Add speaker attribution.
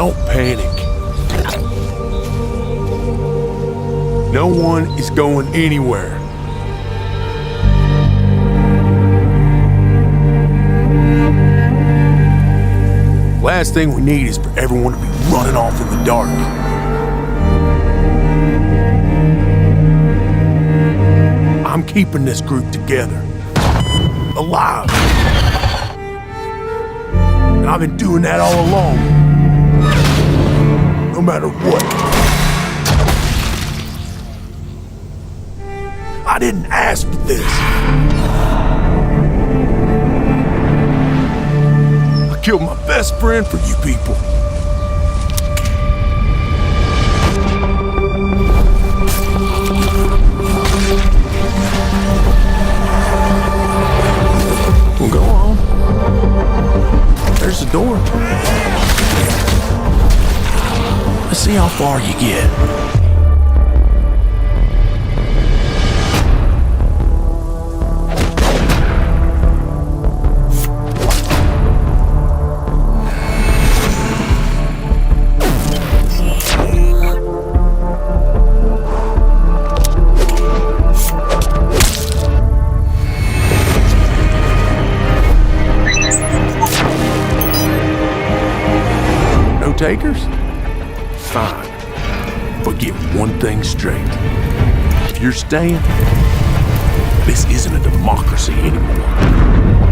Speaker 1: Don't panic. No one is going anywhere. Last thing we need is for everyone to be running off in the dark. I'm keeping this group together. Alive. And I've been doing that all along. Matter what. I didn't ask for this. I killed my best friend for you people. Go on. There's the door. See how far you get. No takers? Fine. But get one thing straight. If you're staying, this isn't a democracy anymore.